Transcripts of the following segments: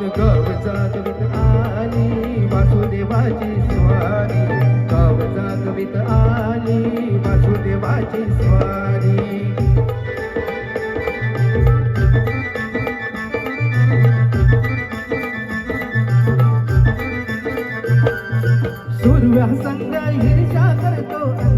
गावचा कवित आली वासुदेवाची स्वारी. गावचा कवित आली वासुदेवाची स्वारी. सूर्य संग हिरशा करतो.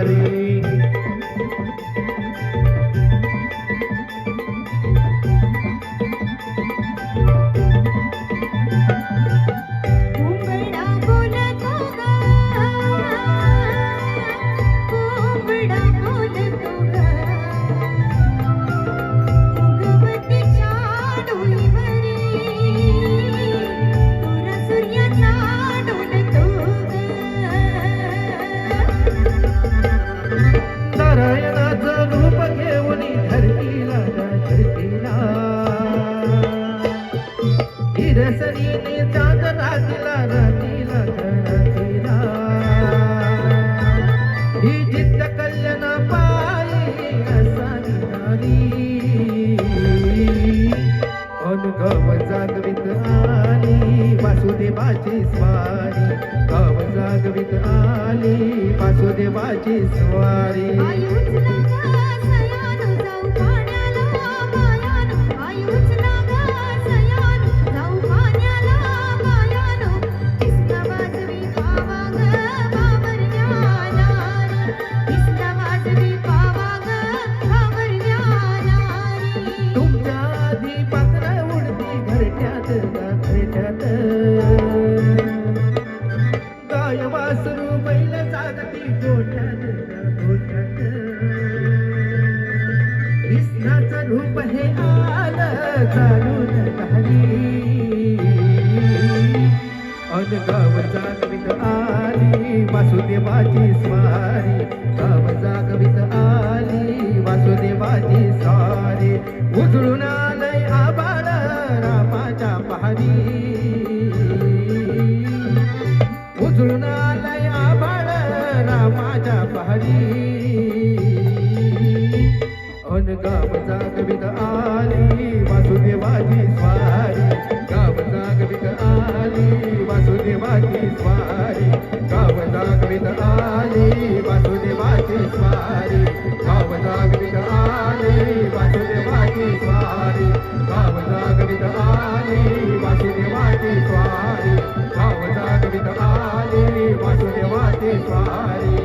हिरसरीने चांद रातीला रातीला रातीला ही जिद्द कल्याण पायी असावी नारी. अनुभव जागवित आली वासुदेवाची स्वारी. गाव जागवित आली वासुदेवाची स्वारी. उडती घरट्यात गाय वासरू बैल जागती गोठ्यात गोठ्यात कृष्णाचं रूप हे आलं चालून काही अनगाव जागवित आली वासुदेवाची स्वारी. गाव जागवित आली वासुदेवाची स्वारी. उजळून आलय आबाळ रामाच्या पहाडी उजळून आलय आभाळ रामाच्या पहाडी अन गाव जागवित आली वासुदेवाची स्वारी. गाव जागवित आली वासुदेवाची स्वारी. गाव जागवित आली वासुदेवाची स्वारी. वासुदेवाची स्वारी गाव ते वासुदेवाची स्वारी